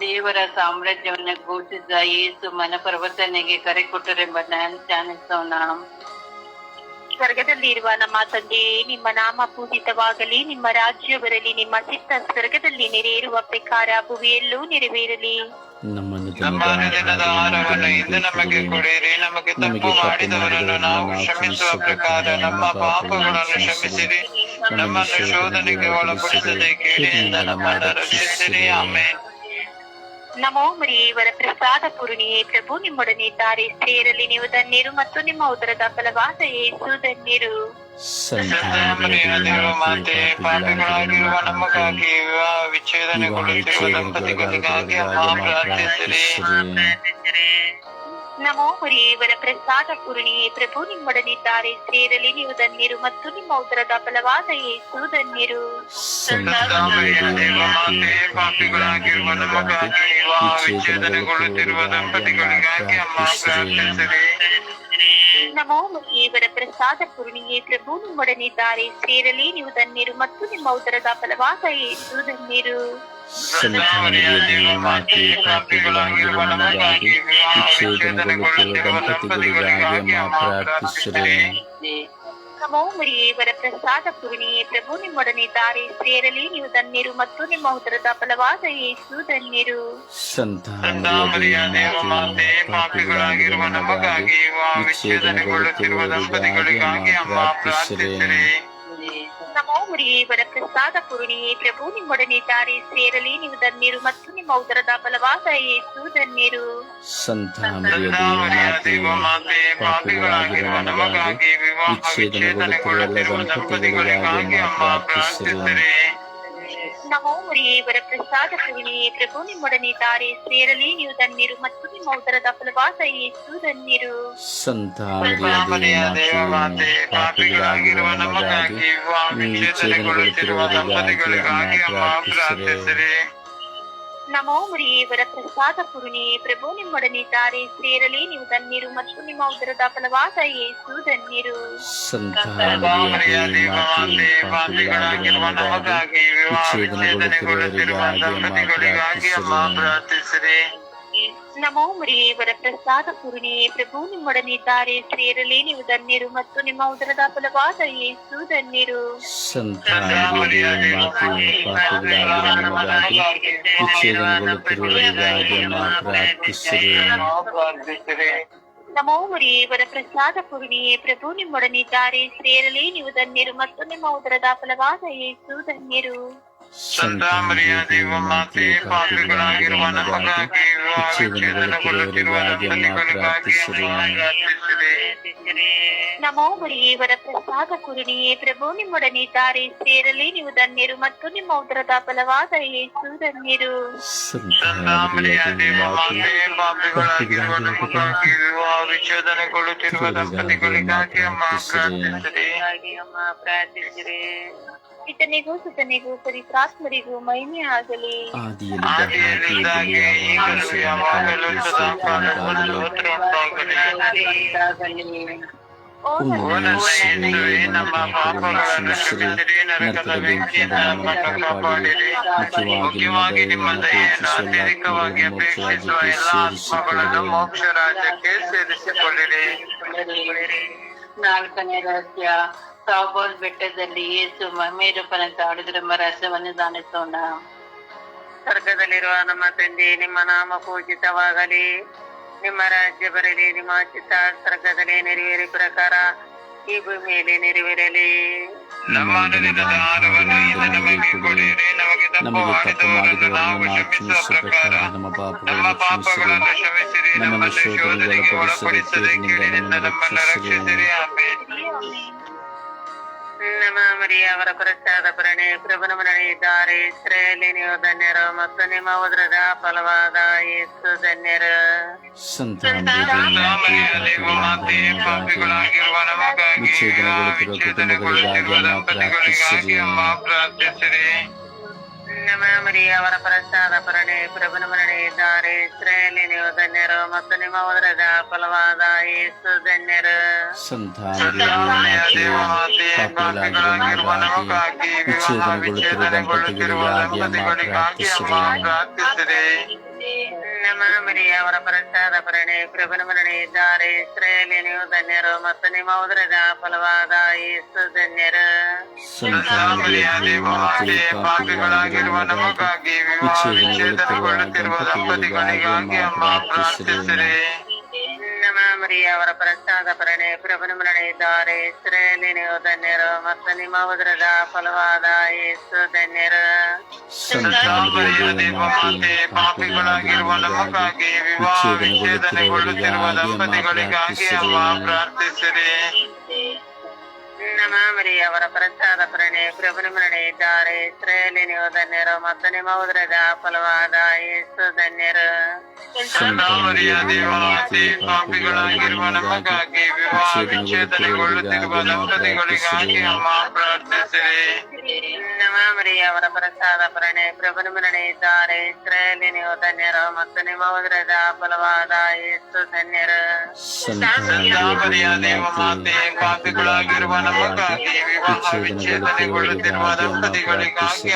[SPEAKER 1] ದೇವರ ಸಾಮ್ರಾಜ್ಯವನ್ನು ಘೋಷಿಸಿದ ಏಸು ಮನ ಪರಿವರ್ತನೆಗೆ ಕರೆ ಕೊಟ್ಟರೆಂಬ ಧ್ಯಾನಿಸೋಣ
[SPEAKER 4] ಸ್ವರ್ಗದಲ್ಲಿ ಇರುವ ನಮ್ಮ ತಂದೆಯೇ ನಿಮ್ಮ ನಾಮ ಪೂಜಿತವಾಗಲಿ ನಿಮ್ಮ ರಾಜ್ಯ ಬರಲಿ ನಿಮ್ಮ ಚಿತ್ತ ಸ್ವರ್ಗದಲ್ಲಿ ನೆರೆಯಿರುವ ಪ್ರಕಾರ ಭುವಿಯಲ್ಲೂ ನೆರವೇರಲಿ.
[SPEAKER 2] ನಮ್ಮನ್ನು
[SPEAKER 3] ನಮ್ಮ ಅನುದಿನದ ಆಹಾರವನ್ನು ಇಂದು ನಮಗೆ ಕೊಡಿರಿ. ನಮಗೆ ತಪ್ಪು ಮಾಡಿದವರನ್ನು ನಾವು ಕ್ಷಮಿಸುವ ಪ್ರಕಾರ ನಮ್ಮ ಪಾಪಗಳನ್ನು ಕ್ಷಮಿಸಿರಿ. ನಮ್ಮನ್ನು ಶೋಧನೆಗೆ ಒಳಪಡಿಸದೆ ಕೇಳಿ. ನಮ್ಮನ್ನು ರಕ್ಷಿಸಿರಿ. ಆಮೇಲೆ
[SPEAKER 4] ನಮೋ ಮರಿಯವರ ಪ್ರಸಾದ ಪೂರ್ಣಿಯೇ ಪ್ರಭು ನಿಮ್ಮೊಡನೆ ಇದ್ದಾರೆ ಸೇರಲಿ ನೀವು ಧನ್ಯರು ಮತ್ತು ನಿಮ್ಮ ಉದರದ ಫಲವಾದ ಯೇಸು ಧನ್ಯರು
[SPEAKER 3] ದೇವ ಮಾತೆ ಪಾಪಿಗಳಾಗಿರುವ ನಮಗಾಗಿ ವಿವಾಹ ವಿಚ್ಛೇದನಗೊಳ್ಳುತ್ತಿರುವ ದಂಪತಿಗಳಿಗಾಗಿ ಅಮ್ಮ ಪ್ರಾರ್ಥಿಸಿರಿ.
[SPEAKER 4] ನಮೋ ಮರಿಯವರ ಪ್ರಸಾದ ಪೂರ್ಣಿಯೇ ಪ್ರಭು ನಿಮ್ಮೊಡನಿದ್ದಾರೆ ಸೇರಲಿ ನೀವು ಧನ್ಯರು ಮತ್ತು ನಿಮ್ಮ ಉದರದ ಫಲವಾದ ಯೇಸು ಧನ್ಯರು
[SPEAKER 3] ದೇವ ಮಾತೆ ಪಾಪಿಗಳಾಗಿರುವ ನಮಗಾಗಿ ವಿವಾಹ ವಿಚ್ಛೇದನಗೊಳ್ಳುತ್ತಿರುವ ದಂಪತಿಗಳಿಗಾಗಿ ಅಮ್ಮ ಪ್ರಾರ್ಥಿಸಿರಿ
[SPEAKER 4] ನಮೋ ಮರಿಯವರ ಪ್ರಸಾದ ಪೂರ್ಣಿಯೇ ಪ್ರಭು ನಿಮ್ಮೊಡನಿದ್ದಾರೆ ಸೇರಲಿ ನೀವು ಧನ್ಯರು ಮತ್ತು ನಿಮ್ಮ ಉದರದ ಫಲವಾದ ಯೇಸು ಧನ್ಯರು
[SPEAKER 3] ದೇವ ಮಾತೆ ಪಾಪಿಗಳಾಗಿರುವ ನಮಗಾಗಿ ವಿಚ್ಛೇದನಗೊಳ್ಳುತ್ತಿರುವ ದಂಪತಿಗಳಿಗಾಗಿ ಅಮ್ಮ ಪ್ರಾರ್ಥಿಸಿರಿ.
[SPEAKER 4] ನಮೋ ಮರಿಯವರ ಪ್ರಸಾದ ಪೂರ್ಣಿಯೇ ಪ್ರಭು ನಿಮ್ಮೊಡನಿದ್ದಾರೆ ಸೇರಲಿ ನೀವು ಧನ್ಯರು ಮತ್ತು ನಿಮ್ಮ ಉದರದ ಫಲವಾದ ಯೇಸು ಧನ್ಯರು.
[SPEAKER 3] ದೇವ ಮಾತೆ ಪಾಪಿಗಳಾಗಿರುವ ನಮಗಾಗಿ ವಿಚ್ಛೇದನಗೊಳ್ಳುತ್ತಿರುವ ದಂಪತಿಗಳಿಗಾಗಿ ಅಮ್ಮ
[SPEAKER 4] ನಮೋ ಮರಿಯವರ ಪ್ರಸಾದ ಪೂರ್ಣಿಯೇ ಪ್ರಭು ನಿಮ್ಮೊಡನಿದ್ದಾರೆ ಸೇರಲಿ. ನೀವು ಧನ್ಯರು ಮತ್ತು ನಿಮ್ಮ ಉದರದ ಬಲವಾದ ಯೇಸು ಧನ್ಯರು.
[SPEAKER 2] ಮಾತೆ
[SPEAKER 3] ಪಾಪಿಗಳಾಗಿರುವ ನಮಗಾಗಿ ಪ್ರಾರ್ಥಿಸಿರಿ
[SPEAKER 4] ನಮೋ ಮರಿಯವರ ಪ್ರಸಾದ ಪೂರ್ಣಿಯೇ ಪ್ರಭು ದಾರಿ ಸೇರಲಿ ನೀವು ತನ್ನೀರು ಮತ್ತು ನಿಮ್ಮ ಉದರದ ಫಲವಾದ ಯೇಸು
[SPEAKER 3] ತನ್ನೀರು. ಪಾಪಿಗಳಾಗಿರುವ ನಮಗಾಗಿ ದಂಪತಿಗಳಿಗಾಗಿ ಪ್ರಾರ್ಥಿಸಿರಿ.
[SPEAKER 4] ನಮೋ ಇವರ ವರ ಪ್ರಸಾದ ಪುರುಣಿ ಪ್ರಭು ನಿಮ್ಮೊಡನಿದ್ದಾರೆ ಸೇರಲಿ, ನೀವು ಧನ್ಯರು ಮತ್ತು ನಿಮ್ಮ ಉದರದ ಫಲವಾದ ಯೇಸು ಧನ್ಯರು.
[SPEAKER 3] ವಿಚ್ಛೇದನೆಗೊಳ್ಳುತ್ತಿರುವ ದಂಪತಿಗಳಿಗಾಗಿ ಅಮ್ಮ ಪ್ರಾರ್ಥಿಸಿರಿ.
[SPEAKER 4] ನಮೋ ಮರಿಯೇ ವರ ಪ್ರಸಾದ ಪೂರ್ಣಿಯೇ ಪ್ರಭು ನಿಮ್ಮೊಡನಿದ್ದಾರೆ ಸೇರಲಿ ನೀವು ಧನ್ಯರು ಮತ್ತು ನಿಮ್ಮ ಉದರದ ಫಲವಾದ ಯೇಸು ಧನ್ಯರು. ನಮೋ ಮರಿಯೇ ವರ ಪ್ರಸಾದ ಪೂರ್ಣಿಯೇ ಪ್ರಭು ನಿಮ್ಮೊಡನಿದ್ದಾರೆ ಸೇರಲಿ ನೀವು ಧನ್ಯರು ಮತ್ತು ನಿಮ್ಮ ಉದರದ ಫಲವಾದ ಯೇಸು ಧನ್ಯರು.
[SPEAKER 3] ಸಂತ ಮರಿಯ ದೇವ ಮಾತೆ ಪಾಪಿಗಳಾಗಿರುವ ನಮಗಾಗಿ ವಿಚ್ಛೇದನೆಗೊಳ್ಳುತ್ತಿರುವ
[SPEAKER 4] ನಮೋ ಮರಿಯೇ ವರ ಪ್ರಸಾದ ಕುರುಣಿಯೇ ಪ್ರಭು ನಿಮ್ಮೊಡನಿದ್ದಾರೆ ಸೇರಲಿ. ನೀವು ಧನ್ಯರು ಮತ್ತು ನಿಮ್ಮ ಉದರದ ಬಲವಾದ ಯೇಸು ಧನ್ಯರು.
[SPEAKER 3] ಪಾಪಿಗಳಾಗಿರುವ ನಮಗಾಗಿ ವಿಚ್ಛೇದನೆಗೊಳ್ಳುತ್ತಿರುವ ದಂಪತಿಗಳಿಗಾಗಿ ಅಮ್ಮ ಪ್ರಾರ್ಥಿಸಿರಿ
[SPEAKER 6] ಅಮ್ಮ ಪ್ರಾರ್ಥಿಸಿರಿ.
[SPEAKER 4] ಪಿತನಿಗೂ ಸುತನಿಗೂ ಪರಿತ್ರಾತ್ಮರಿಗೂ ಮಹಿಮೆ ಆಗಲಿ.
[SPEAKER 3] ನಮ್ಮ ಪಾಪಗಳನ್ನು ಕ್ಷಮಿಸಿರಿ ನರಕದ ಬೆಂಕಿಯಿಂದ ನಮ್ಮನ್ನು ಕಾಪಾಡಿರಿ ಮುಖ್ಯವಾಗಿ ನಿಮ್ಮ ದಯೆಯನ್ನು ಅತ್ಯಧಿಕವಾಗಿ ಅಪೇಕ್ಷಿಸುವ ಎಲ್ಲ ಆತ್ಮಗಳನ್ನು ಮೋಕ್ಷ ರಾಜ್ಯಕ್ಕೆ ಸೇರಿಸಿಕೊಳ್ಳಿರಿ.
[SPEAKER 6] ನಾಲ್ಕನೇ ರಹಸ್ಯ. ಸಾಬೋಲ್ ಬೆಟ್ಟದಲ್ಲಿ ಯೇಸು ಮಹಮೇರಪ್ಪನಂತ ಆಡಿದ್ರ ರಹಸ್ಯವನ್ನು ದಾನಿಸೋಣ ಸ್ವರ್ಗದಲ್ಲಿರುವ ನಮ್ಮ ತಂದೆ ನಿಮ್ಮ ನಾಮ ಪೂಜಿತವಾಗಲಿ. ನಿಮ್ಮ ರಾಜ್ಯ ಬರಲಿ ನಿಮ್ಮ ಚಿತ್ತ ಸ್ವರ್ಗದಲ್ಲಿ ನೆರವೇರಿ ಪ್ರಕಾರ ಈ ಭೂಮಿಯಲ್ಲಿ ನೆರವೇರಲಿ.
[SPEAKER 3] ನಮ್ಮ ಅನುದಿನದ ಆಹಾರವನ್ನು ಇಂದು ನಮಗೆ ಕೊಡಿರಿ. ನಮಗೆ ತಪ್ಪು ಮಾಡಿದವರನ್ನು ನಾವು
[SPEAKER 2] ಮಾಡಿದವರನ್ನು
[SPEAKER 3] ಕ್ಷಮಿಸುವ ಪ್ರಕಾರ
[SPEAKER 2] ನಮ್ಮ ಪಾಪಗಳನ್ನು ಕ್ಷಮಿಸಿರಿ. ನಮ್ಮನ್ನು ಶೋಧನೆಗೆ ಒಳಪಡಿಸದೆ ನಮ್ಮನ್ನು ರಕ್ಷಿಸಿರಿ.
[SPEAKER 3] ಆಮೇಲೆ
[SPEAKER 6] ನಮ್ಮ ಮರಿಯ ಅವರ ಪ್ರಸಾದ ಪ್ರಣೆ ಪ್ರಭುನ ಮನೆಯಿದ್ದಾರೆ ಇಸ್ರೇಲಿ ನೀವು ಧನ್ಯರು ಮತ್ತು ನಿಮ್ಮ ಉದ್ರದ ಫಲವಾದ ಯೇಸು ಧನ್ಯರು.
[SPEAKER 3] ಪಾಪಿಗಳಾಗಿರುವ ನಮಗಾಗಿ ವಿಚ್ಛೇದನಗೊಳ್ಳುತ್ತಿರುವ ದಂಪತಿಗಳಿಗಾಗಿ ಅಮ್ಮ ಪ್ರಾರ್ಥಿಸಿರಿ.
[SPEAKER 6] ನಮ್ಮ ಮರಿಯ ಅವರ ಪ್ರಸಾದ ಪ್ರಣೆ ಪ್ರಭುನ ಮನೆಯಿದ್ದಾರೆ ಇಸ್ರೇಲಿ ನೀವು ಧನ್ಯರು ಮತ್ತು ನಿಮ್ಮ ಉದ್ರದ ಫಲವಾದ ಯೇಸು ಧನ್ಯರು.
[SPEAKER 2] ಸಂತ
[SPEAKER 3] ಸದಾಮನೆಯ ದೇವ ಮಾತೆ ಪಾಪಿಗಳಾಗಿರುವ ನಮಗಾಗಿ ವಿವಾಹ ವಿಚ್ಛೇದನಗೊಳ್ಳುತ್ತಿರುವ ದಂಪತಿಗಳಿಗಾಗಿ ಅಮ್ಮ ಪ್ರಾರ್ಥಿಸಿರಿ
[SPEAKER 6] ನಮ್ಮ ಮರಿಯ ಅವರ ಪ್ರಸಾದ ಪ್ರಣೆ ಪ್ರಭುನ ಇದ್ದಾರೆ ಇಸ್ರೇಲಿ ನೀವು ಧನ್ಯರು ಮತ್ತು ನಿಮ್ಮ ಉದರದ ಫಲವಾದ ಯೇಸು ಧನ್ಯರು.
[SPEAKER 3] ಪಾಪಿಗಳಾಗಿರುವ ನಮಗಾಗಿ ವಿವಾಹ ವಿಚ್ಛೇದನಗೊಳ್ಳುತ್ತಿರುವ ದಂಪತಿಗಳಿಗಾಗಿ ಅಮ್ಮ ಪ್ರಾರ್ಥಿಸಿರಿ
[SPEAKER 6] ನಮ್ಮ ಮರಿಯ ಅವರ ಪ್ರಸಾದ ಪ್ರಣೆ ಪ್ರಭುನ ಮನೆಯಿದ್ದಾರೆ ಇಸ್ರೇಲಿ ನೀವು ಧನ್ಯರು ಮತ್ತು ನಿಮ್ಮ ಉದರದ ಫಲವಾದ ಯೇಸು ಧನ್ಯರು.
[SPEAKER 3] ಪಾಪಿಗಳಾಗಿರುವ ನಮಗಾಗಿ ವಿವಾಹ ವಿಚ್ಛೇದನೆಗೊಳ್ಳುತ್ತಿರುವ ದಂಪತಿಗಳಿಗಾಗಿ ಅಮ್ಮ ಪ್ರಾರ್ಥಿಸಿರಿ.
[SPEAKER 6] ನಮ್ಮ ಮರಿಯ ಅವರ ಪ್ರಸಾದ ಪ್ರಣೆ ಪ್ರಭುನ ಮನೆಯಿದ್ದಾರೆ ಇಸ್ರೇಲಿ ನೀವು ಧನ್ಯರು ಮತ್ತು ನಿಮ್ಮ ಉದರದ ಫಲವಾದ ಯೇಸು ಧನ್ಯರು.
[SPEAKER 3] ಸದಾಮರಿಯ ದೇವ ಮಾತೆ ಪಾಪಿಗಳಾಗಿರುವ ನಮಗಾಗಿ ವಿವಾಹ ವಿಚ್ಛೇದನಗೊಳ್ಳುತ್ತಿರುವ ದಂಪತಿಗಳಿಗಾಗಿ ಅಮ್ಮ ಪ್ರಾರ್ಥಿಸಿರಿ.
[SPEAKER 6] ನಮ್ಮ ಮರಿಯ ಅವರ ಪ್ರಸಾದ ಪ್ರಣೆ ಪ್ರಭುನ ಮನೆಯಿದ್ದಾರೆ ಇಸ್ರೇಲಿ ನೀವು ಧನ್ಯರು ಮತ್ತು ನಿಮ್ಮ ಉದರದ ಫಲವಾದ ಯೇಸು ಧನ್ಯರು.
[SPEAKER 3] ಸದಾಮರಿಯ ದೇವ ಮಾತೆ ಪಾಪಿಗಳಾಗಿರುವ ನಮಗಾಗಿ ವಿವಾಹ ವಿಚ್ಛೇದನಗೊಳ್ಳುತ್ತಿರುವ ದಂಪತಿಗಳಿಗಾಗಿ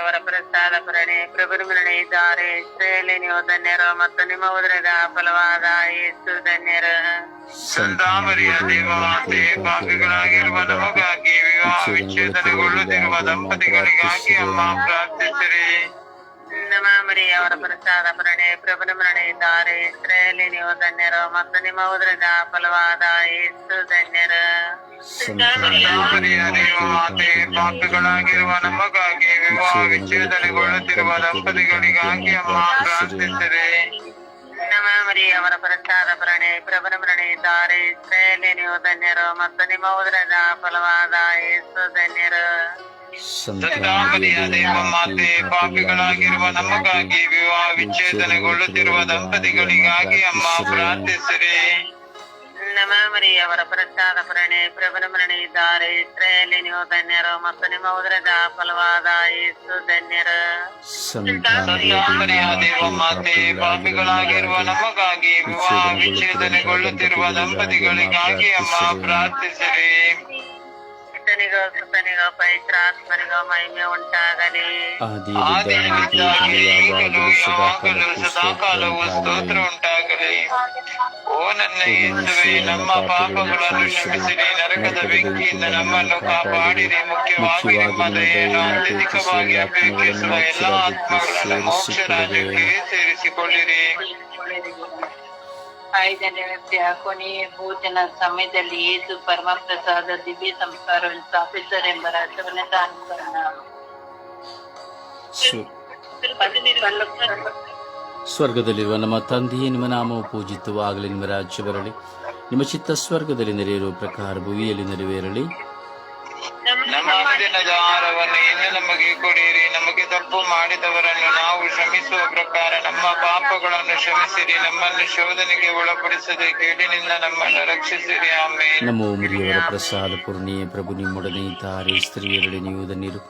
[SPEAKER 6] ಅವರ ಪ್ರಸಾದ ಪ್ರಣಿ ಪ್ರಭುನ ಮನೆಯಿದ್ದಾರೆ ಇಸ್ರೇಲಿ ನೀವು ಧನ್ಯರು ಮತ್ತು ನಿಮ್ಮ ಉದರದ ಫಲವಾದ ಯೇಸು ಧನ್ಯರು
[SPEAKER 3] ಸಂತಾಮರಿಯ ದೇವ ಮಾತೆ ಪಾಪಿಗಳಾಗಿರುವ ನಮಗಾಗಿ ವಿವಾಹ ವಿಚ್ಛೇದನಗೊಳ್ಳುತ್ತಿರುವ ದಂಪತಿಗಳಿಗಾಗಿ ಅಮ್ಮ ಪ್ರಾರ್ಥಿಸಿರಿ.
[SPEAKER 6] ನಮ್ಮ ಮರಿಯ ಅವರ ಪ್ರಸಾದ ಪ್ರಣೆ ಪ್ರಭುನ ಮನೆಯಿದ್ದಾರೆ ಇಸ್ರೇಲಿ ನೀವು ಧನ್ಯರು ಮತ್ತು ನಿಮ್ಮ ಉದರದ ಫಲವಾದ ಯೇಸು ಧನ್ಯರು.
[SPEAKER 3] ಪಾಪಗಳಾಗಿರುವ ನಮಗಾಗಿ ವಿವಾಹ ವಿಚ್ಛೇದನೆಗೊಳ್ಳುತ್ತಿರುವ ದಂಪತಿಗಳಿಗಾಗಿ ಅಮ್ಮ ಪ್ರಾರ್ಥಿಸಿರಿ.
[SPEAKER 6] ನಮ್ಮ ಮರಿಯ ಅವರ ಪ್ರಸಾದ ಪ್ರಣೆ ಪ್ರಬಲ ಮನೆಯಿದ್ದಾರೆ ಇಸ್ರೇಲಿ ನೀವು ಧನ್ಯರು ಮತ್ತು ನಿಮ್ಮ ಉದರದ ಫಲವಾದ ಯೇಸು ಧನ್ಯರು.
[SPEAKER 3] ಪಾಪಿಗಳಾಗಿರುವ ನಮಗಾಗಿ ವಿವಾಹ ವಿಚ್ಛೇದನಗೊಳ್ಳುತ್ತಿರುವ ದಂಪತಿಗಳಿಗಾಗಿ ಅಮ್ಮ ಪ್ರಾರ್ಥಿಸಿರಿ.
[SPEAKER 1] ನಮ್ಮ ಮರಿಯವರ ಪ್ರಸಾದ ಪ್ರಣೆ ಪ್ರಭನ ಮರಣೆ ಇದ್ದಾರೆ. ಇಸ್ರಾಯೇಲಿ ನೀವು ಧನ್ಯರು ಮತ್ತು ನಿಮ್ಮ ಉದರದ ಫಲವಾದ ಯೇಸು ಧನ್ಯರು.
[SPEAKER 3] ಮಾತೆ ಪಾಪಿಗಳಾಗಿರುವ ನಮಗಾಗಿ ವಿವಾಹ ವಿಚ್ಛೇದನೆಗೊಳ್ಳುತ್ತಿರುವ ದಂಪತಿಗಳಿಗಾಗಿ ಅಮ್ಮ ಪ್ರಾರ್ಥಿಸಿರಿ.
[SPEAKER 1] ಇತನಿಗೋ ಸುತನಿಗೋ ಮಹಿಮೆ ಉಂಟಾಗಲಿ.
[SPEAKER 3] ಸದಾಕಾಲವು ಸ್ತೋತ್ರ ಉಂಟಾಗಲಿ. ಓ ನನ್ನ ಯೇಸುವೆ ನಮ್ಮ ಪಾಪಗಳನ್ನು ಕ್ಷಮಿಸಿರಿ. ನರಕದ ಬೆಂಕಿಯಿಂದ ನಮ್ಮನ್ನು ಕಾಪಾಡಿರಿ. ಮುಖ್ಯವಾಗಿ ನಿಮ್ಮ ದಯೆಯನ್ನು ಅತ್ಯಧಿಕವಾಗಿ ಅಪೇಕ್ಷಿಸುವ ಎಲ್ಲ ಆತ್ಮಗಳನ್ನು ಮೋಕ್ಷ ರಾಜ್ಯಕ್ಕೆ ಸೇರಿಸಿಕೊಳ್ಳಿರಿ.
[SPEAKER 1] ವ್ಯಕ್ತಿಯ ಕೊನೆಯ ಭೋಜನ ಸಮಯದಲ್ಲಿ ಏಸು ಪರಮ ಪ್ರಸಾದ ದಿವ್ಯ ಸಂಸ್ಕಾರವನ್ನು ಸ್ಥಾಪಿಸರೆಂಬ ದಾನಿಸೋಣ
[SPEAKER 2] ಸ್ವರ್ಗದಲ್ಲಿರುವ ನಮ್ಮ ತಂದೆಯೇ ನಿಮ್ಮ ನಾಮವು ಪೂಜಿತವಾಗಲಿ ನಿಮ್ಮ ರಾಜ್ಯ ಬರಲಿ. ನಿಮ್ಮ ಚಿತ್ತ ಸ್ವರ್ಗದಲ್ಲಿ ನೆರೆಯಿರುವ ಪ್ರಕಾರ ಭುವಿಯಲ್ಲಿ ನೆರವೇರಲಿ.
[SPEAKER 3] ನಮ್ಮ ದಿನದ ಆಹಾರವನ್ನು ಇನ್ನು ನಮಗೆ ಕೊಡಿರಿ. ನಮಗೆ ತಪ್ಪು ಮಾಡಿದವರನ್ನು ನಾವು ಶ್ರಮಿಸುವ ಪ್ರಕಾರ ನಮ್ಮ ಪಾಪಗಳನ್ನು ಶ್ರಮಿಸಿರಿ ನಮ್ಮನ್ನು ಶೋಧನೆಗೆ ಒಳಪಡಿಸದೆ ಕೇಡಿನಿಂದ ನಮ್ಮನ್ನು ರಕ್ಷಿಸಿರಿ. ಆಮೇಲೆ
[SPEAKER 2] ನಮ್ಮ ಮುರಿಯವರ ಪ್ರಸಾದ ಪೂರ್ಣಿಯೇ ಪ್ರಭು ನಿಮ್ಮೊಡನೆ ಇದ್ದಾರೆ. ಸ್ತ್ರೀಯರಡೆ ನೀವು ಧನ್ಯರು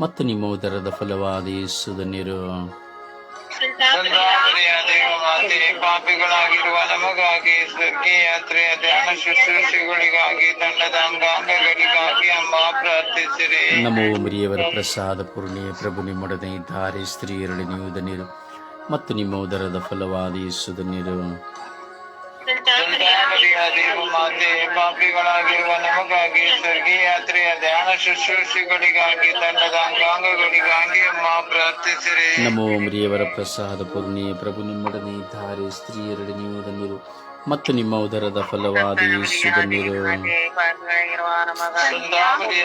[SPEAKER 2] ಮತ್ತು ನಿಮ್ಮ ಉದರದ ಫಲವಾದ ಯೇಸು ಧನ್ಯರು
[SPEAKER 3] ಸಂತಾಮರಿಯ ದೇವಮಾತೆ ಪಾಪಿಗಳಾಗಿರುವ ನಮಗಾಗಿ ಸ್ವರ್ಗೀಯ ಯಾತ್ರೆಯ ಧ್ಯಾನ ಶುಶ್ರೂಷೆಗಳಿಗಾಗಿ ತಂಡದ ಅಂಗಾಂಗಗಳಿಗಾಗಿ ಅಮ್ಮ ಪ್ರಾರ್ಥಿಸಿರಿ.
[SPEAKER 2] ನಮೋ ಮರಿಯವರ ಪ್ರಸಾದ ಪೂರ್ಣಿಯ ಪ್ರಭು ನಿಮ್ಮೊಡನೆ ಇದ್ದಾರೆ. ಸ್ತ್ರೀಯರಡೆ ನೀವು ಮತ್ತು ನಿಮ್ಮ ಉದರದ ಫಲವಾದ ಯೇಸು
[SPEAKER 3] ದೇವ ಮಾತೆ ಪಾಪಿಗಳಾಗಿರುವ ನಮಗಾಗಿ ಸ್ವರ್ಗೀಯ ಯಾತ್ರೆಯ ಧ್ಯಾನ ಶುಶ್ರೂಷೆಗಳಿಗಾಗಿ ತಂಡದ ಅಂಗಾಂಗಗಳಿಗಾಗಿ ಅಮ್ಮ ಪ್ರಾರ್ಥಿಸಿರಿ.
[SPEAKER 2] ನಮೋ ಮರಿಯವರ ಪ್ರಸಾದ ಪೂರ್ಣಿ ಪ್ರಭು ನಿಮ್ಮೊಡನೆ ಇದ್ದಾರೆ ಸ್ತ್ರೀಯರಡೆ ನೀವು ಧನ್ಯರು ಮತ್ತು ನಿಮ್ಮ ಉದರದ ಫಲವಾದ ಯೇಸು ಧನ್ಯರು
[SPEAKER 1] ಪಾಪಿಗಳಾಗಿರುವ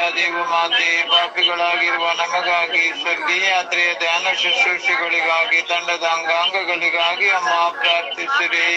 [SPEAKER 3] ದೇವಮಾತೆ ದೇವ ಮಾತೆ ಪಾಪಿಗಳಾಗಿರುವ ನಮಗಾಗಿ ಸ್ವರ್ಗೀಯ ಯಾತ್ರೆಯ ಧ್ಯಾನ ಶುಶ್ರೂಷೆಗಳಿಗಾಗಿ ತಂಡದ ಅಂಗಾಂಗಗಳಿಗಾಗಿ ಅಮ್ಮ ಪ್ರಾರ್ಥಿಸಿರಿ.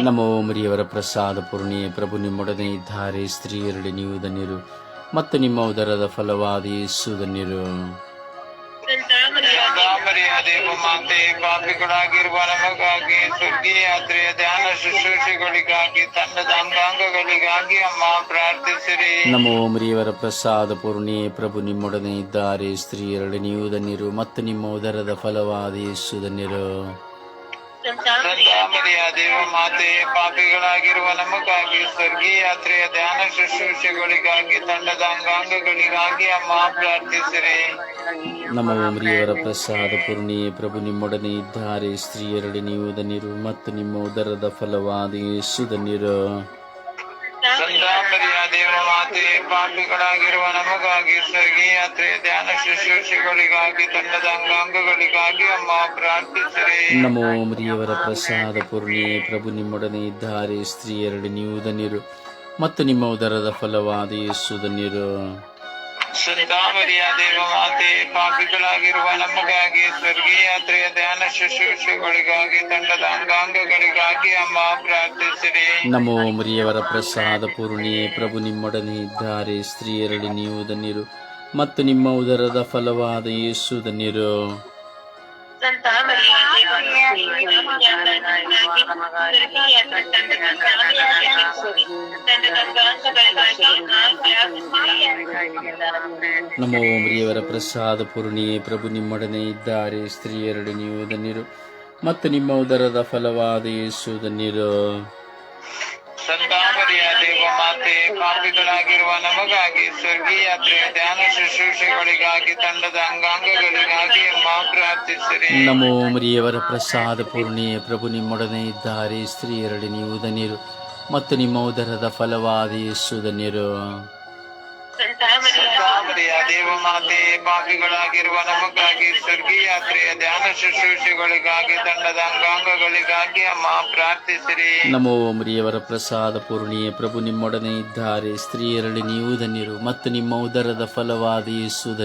[SPEAKER 2] ನಮೋ ಓಮರಿಯವರ ಪ್ರಸಾದ ಪೂರ್ಣಿಯ ಪ್ರಭು ನಿಮ್ಮೊಡನೆ ಇದ್ದಾರೆ ಸ್ತ್ರೀಯರಡೆ ನೀವು ಧನ್ಯರು. ಮತ್ತು ನಿಮ್ಮ ಉದರದ ಫಲವಾದ ಯೇಸು ಧನ್ಯರು.
[SPEAKER 3] ಓಮರಿಯವರ ಪಾಪಿಗಳಾಗಿರುವ ನಮಗಾಗಿ ಸ್ವರ್ಗೀಯ ಯಾತ್ರೆಯ ಧ್ಯಾನ ಶುಶ್ರೂಷೆಗಳಿಗಾಗಿ ತಂಡದ ಅಂಗಾಂಗಗಳಿಗಾಗಿ ಅಮ್ಮ ಪ್ರಾರ್ಥಿಸಿರಿ.
[SPEAKER 2] ನಮೋ ಮರಿಯವರ ಪ್ರಸಾದ ಪೂರ್ಣಿ ಪ್ರಭು ನಿಮ್ಮೊಡನೆ ಇದ್ದಾರೆ ಸ್ತ್ರೀಯರಡೆ ನೀವು ಧನ್ಯರು. ಮತ್ತು ನಿಮ್ಮ ಉದರದ ಫಲವಾದ ಯೇಸು ಧನ್ಯರು.
[SPEAKER 3] ಸಂತಾಮರಿಯ ದೇವ ಮಾತೆ, ಪಾಪಿಗಳಾಗಿರುವ ನಮಗಾಗಿ ಸ್ವರ್ಗೀಯ ಯಾತ್ರೆಯ ಧ್ಯಾನ ಶುಶ್ರೂಷೆಗಳಿಗಾಗಿ ತಂಡದ ಅಂಗಾಂಗಗಳಿಗಾಗಿ ಅಮ್ಮ ಪ್ರಾರ್ಥಿಸಿರಿ.
[SPEAKER 2] ನಮ್ಮ ಮರಿಯವರ ಪ್ರಸಾದ ಪೂರ್ಣಿಯೇ ಪ್ರಭು, ನಿಮ್ಮೊಡನೆ ಇದ್ದಾರೆ. ಸ್ತ್ರೀಯರಡೆ ನೀವು ಮತ್ತು ನಿಮ್ಮ ಉದರದ ಫಲವಾದ ಯೇಸು
[SPEAKER 3] ಸಂತಾಮರಿಯ ದೇವ ಮಾತೆ ಪಾಪಿಗಳಾಗಿರುವ ನಮಗಾಗಿ ಸ್ವರ್ಗೀಯ ಧ್ಯಾನ ಶುಶ್ರೂಷೆಗಳಿಗಾಗಿ ತಂಡದ ಅಂಗಾಂಗಗಳಿಗಾಗಿ ಅಮ್ಮ ಪ್ರಾರ್ಥಿಸಿರಿ.
[SPEAKER 2] ನಮೋ ಮರಿಯವರ ಪ್ರಸಾದ ಪೂರ್ಣಿ, ಪ್ರಭು ನಿಮ್ಮೊಡನೆ ಇದ್ದಾರೆ ಸ್ತ್ರೀಯರಡೆ ನೀವು ಧನ್ಯರು ಮತ್ತು ನಿಮ್ಮ ಉದರದ ಫಲವಾದ ಯೇಸು
[SPEAKER 3] ಸಂತಾಮರಿಯ ದೇವ ಮಾತೆ, ಪಾಪಿಗಳಾಗಿರುವ ನಮಗಾಗಿ ಸ್ವರ್ಗೀಯಾತ್ರೆಯ ಧ್ಯಾನ ಶುಶ್ರೂಷೆಗಳಿಗಾಗಿ, ತಂಡದ ಅಂಗಾಂಗಗಳಿಗಾಗಿ ಅಮ್ಮ ಪ್ರಾರ್ಥಿಸಿರಿ.
[SPEAKER 2] ನಮೋ ಮರಿಯವರ ಪ್ರಸಾದ ಪೂರ್ಣಿಯೇ, ಪ್ರಭು ನಿಮ್ಮೊಡನೆ ಇದ್ದಾರೆ. ಸ್ತ್ರೀಯರಡಿ ನೀವು ಧನ್ಯರು ಮತ್ತು ನಿಮ್ಮ ಉದರದ ಫಲವಾದ ಯೇಸು ಧನ್ಯರು. ನಮೋ ಮರಿಯವರ ಪ್ರಸಾದ ಪೂರ್ಣಿಯೇ. ಪ್ರಭು ನಿಮ್ಮೊಡನೆ ಇದ್ದಾರೆ. ಸ್ತ್ರೀಯರಡೆ ನೀವು ಧನ್ಯರು. ಮತ್ತು ನಿಮ್ಮ ಉದರದ ಫಲವಾದ ಯೇಸು ಧನ್ಯರು.
[SPEAKER 3] ಸಂತಾಮರಿಯ ದೇವ ಮಾತೆ ಪಾಪಿಗಳಾಗಿರುವ ನಮಗಾಗಿ ಸ್ವರ್ಗೀಯ ಯಾತ್ರೆಯ ಧ್ಯಾನ ಶುಶ್ರೂಷೆಗಳಿಗಾಗಿ ತಂಡದ ಅಂಗಾಂಗಗಳಿಗಾಗಿ ಪ್ರಾರ್ಥಿಸಿರಿ
[SPEAKER 2] ನಮೋ ಮರಿಯವರ ಪ್ರಸಾದ ಪೂರ್ಣಿ ಪ್ರಭು ನಿಮ್ಮೊಡನೆ ಇದ್ದಾರೆ ಸ್ತ್ರೀಯರಡಿ ನೀವು ಧನ್ಯರು ಮತ್ತು ನಿಮ್ಮ ಉದರದ ಫಲವಾದ ಯೇಸು ಧನ್ಯರು.
[SPEAKER 3] ಸಂತಾಮರಿಯ ದೇವ ಮಾತೆ, ಪಾಪಿಗಳಾಗಿರುವ ನಮಗಾಗಿ ಸ್ವರ್ಗೀಯ ಯಾತ್ರೆಯ ಧ್ಯಾನ ಶುಶ್ರೂಷೆಗಳಿಗಾಗಿ ತಂಡದ ಅಂಗಾಂಗಗಳಿಗಾಗಿ ಅಮ್ಮ ಪ್ರಾರ್ಥಿಸಿರಿ.
[SPEAKER 2] ನಮೋ ಮರಿಯವರ ಪ್ರಸಾದ ಪೂರ್ಣಿಯ ಪ್ರಭು ನಿಮ್ಮೊಡನೆ ಇದ್ದಾರೆ. ಸ್ತ್ರೀಯರಲ್ಲಿ ನೀವು ಧನ್ಯರು ಮತ್ತು ನಿಮ್ಮ ಉದರದ ಫಲವಾದ ಯೇಸು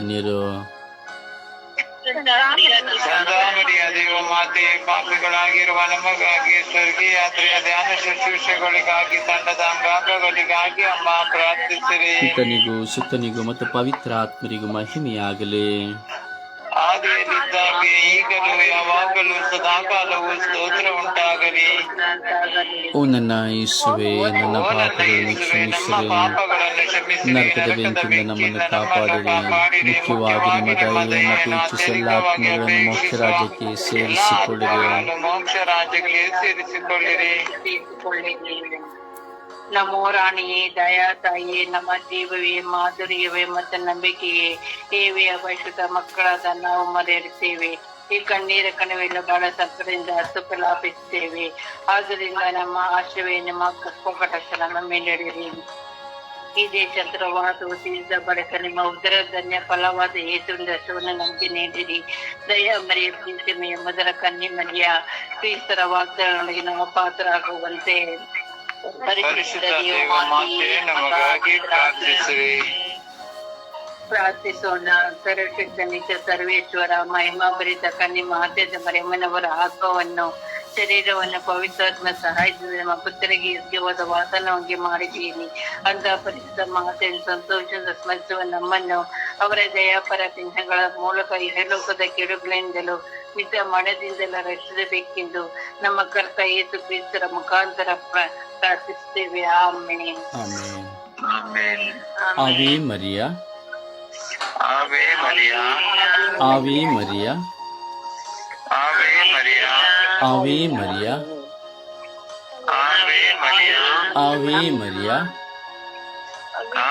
[SPEAKER 3] ಸಂತಾಮರಿಯ ದೇವ ಮಾತೆ ಪಾಪಿಗಳಾಗಿರುವ ನಮಗಾಗಿ ಸ್ವರ್ಗೀಯ ಯಾತ್ರೆಯ ಧ್ಯಾನ ಶುಶ್ರೂಷೆಗಳಿಗಾಗಿ ತಂಡದ ಅಂಗಾಂಗಗಳಿಗಾಗಿ ಅಮ್ಮ ಪ್ರಾರ್ಥಿಸಿರಿ.
[SPEAKER 2] ಪಿತನಿಗೂ ಸುತ್ತನಿಗೂ ಮತ್ತು ಪವಿತ್ರ ಆತ್ಮರಿಗೂ ಮಹಿಮೆಯಾಗಲಿ.
[SPEAKER 3] ಆದಿಯಲ್ಲಿದ್ದಾಗೆ ಈಗಲೂ ಯಾವಾಗಲೂ ಸದಾಕಾಲವೂ ಸ್ತೋತ್ರ ಉಂಟಾಗಲಿ.
[SPEAKER 2] ಓ ನನ್ನ ಯೇಸುವೆ ನನ್ನ ಪಾಪಗಳನ್ನು ಕ್ಷಮಿಸಿರಿ. ನರಕದ ಬೆಂಕಿಯಿಂದ ನಮ್ಮನ್ನು ಕಾಪಾಡಿರಿ. ಮುಖ್ಯವಾಗಿ ನಿಮ್ಮ ದಯೆಯನ್ನು ಎಲ್ಲ ಆತ್ಮಗಳನ್ನು ಮೋಕ್ಷ ರಾಜ್ಯಕ್ಕೆ ಸೇರಿಸಿಕೊಳ್ಳಿರಿ.
[SPEAKER 3] ಮೋಕ್ಷ ಸೇರಿಸಿಕೊಳ್ಳಿರಿ.
[SPEAKER 1] ನಮೋ ರಾಣಿಯೇ ದಯಾ ತಾಯಿಯೇ ನಮ್ಮ ಜೀವವೇ ಮಾಧುರ್ಯವೇ ಮತ್ತು ನಂಬಿಕೆಯೇ. ದೇವಿಯ ಅಪರಿಶುದ್ಧ ಮಕ್ಕಳಾದ ನಾವು ಮರೆಯುತ್ತೇವೆ ಈ ಕಣ್ಣೀರ ಕಣವೆಲ್ಲ ಬಹಳ ಸಂಕಟದಿಂದ ಸುಖಲಾಪಿಸುತ್ತೇವೆ ಆದ್ದರಿಂದ ನಮ್ಮ ಆಶ್ರವೇ ನಿಮ್ಮ ಕಪ್ಪಕಟಕ್ಕೆ ನಮ್ಮ ಮೇಲಿಡಿರಿ ಈ ದೇಶಾಂತರವಾದ ತೀರಿದ ಬಳಿಕ ನಿಮ್ಮ ಉದರ ಧನ್ಯ ಫಲವಾದ ಯೇಸುವಿನ ದರ್ಶವನ್ನು ನಮಗೆ ನೀಡಿರಿ. ದಯ ಮರಿಯ, ಪ್ರೀತಿಮೆಯ ಮೊದಲ ಕನ್ನಿ ಮರಿಯ, ಕ್ರೀಸ್ತರ ವಾಗ್ದಾನಗಳಿಗೆ ನಾವು ಪಾತ್ರರಾಗುವಂತೆ.
[SPEAKER 3] ದೇವ ಮಾತೆ, ನಮಗಾಗಿ
[SPEAKER 1] ಪ್ರಾರ್ಥಿಸೋಣ. ಸರ್ವಶಕ್ತ ಸರ್ವೇಶ್ವರ, ಮಹಿಮಾಭರಿತ ಕನ್ನಿ ಮಹತ್ಯದ ಮರೆಮನವರ ಆತ್ಮವನ್ನು, ಶರೀರವನ್ನು ಪವಿತ್ರಾತ್ಮ ಸಹಾಯದಿಂದ ನಮ್ಮ ಪುತ್ರರಿಗೆ ಯೋಗ್ಯವಾದ ವಾಸನವಾಗಿ ಮಾಡಿದ್ದೀರಿ. ಅಂತ ಪರಿಸಿದ ಮಾತೆಯನ್ನು ಸಂತೋಷದ ಸ್ಮರಿಸುವ ನಮ್ಮನ್ನು ಅವರ ದಯಾಪರ ಚಿಹ್ನೆಗಳ ಮೂಲಕ ಇಹಲೋಕದ ಕೆಡುಗಳಿಂದಲೂ ಮಿತ ಮನದಿಂದಲೂ ರಕ್ಷಿಸಬೇಕೆಂದು ನಮ್ಮ ಕರ್ತ ಯೇಸು ಕ್ರಿಸ್ತರ ಮುಖಾಂತರ ಪ್ರ- ಪ್ರಾರ್ಥಿಸುತ್ತೇವೆ ಆಮೇಲೆ
[SPEAKER 2] ಆವೇ
[SPEAKER 3] ಮರಿಯ
[SPEAKER 2] ಆವಿ ಮರಿಯ
[SPEAKER 3] ಆವೆ ಮರಿಯಾ
[SPEAKER 2] ಆವಿ ಮರಿಯ
[SPEAKER 3] ಆವೆ ಮರಿಯಾ
[SPEAKER 2] ಆವಿ ಮರಿಯ
[SPEAKER 3] ಆವೆ ಮರಿಯಾ
[SPEAKER 2] ಆವಿ ಮರಿಯ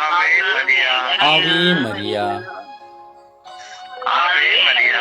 [SPEAKER 3] ಆವೆ ಮರಿಯಾ
[SPEAKER 2] ಆವಿ ಮರಿಯ
[SPEAKER 3] ಆವೆ ಮರಿಯಾ